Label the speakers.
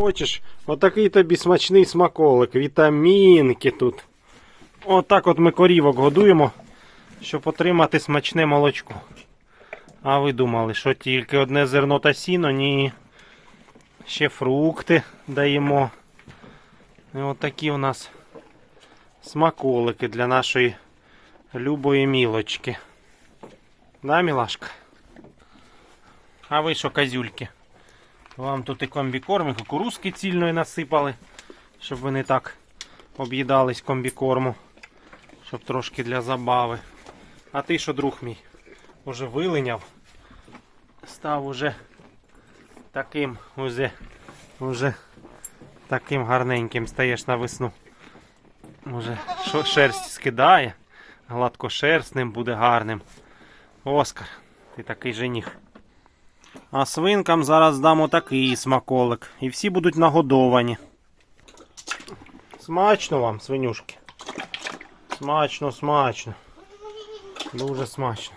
Speaker 1: Хочеш, отакий тобі смачний смаколик, вітамінки тут. Отак от ми корівок годуємо, щоб отримати смачне молочко. А ви думали, що тільки одне зерно та сіно? Ні. Ще фрукти даємо. І отакі у нас смаколики для нашої любої мілочки. Да, мілашка? А ви що, козюльки? Вам тут і комбікорм, і кукурузки цільної насипали, щоб ви не так об'їдались комбікорму, щоб трошки для забави. А ти що, друг мій, уже вилиняв, став уже таким, уже, уже таким гарненьким стаєш на весну. Шо- шерсть скидає, гладкошерстним буде гарним. Оскар, ти такий жених. А свинкам зараз дам отакий смаколик. І всі будуть нагодовані. Смачно вам, свинюшки. Смачно, смачно. Дуже смачно.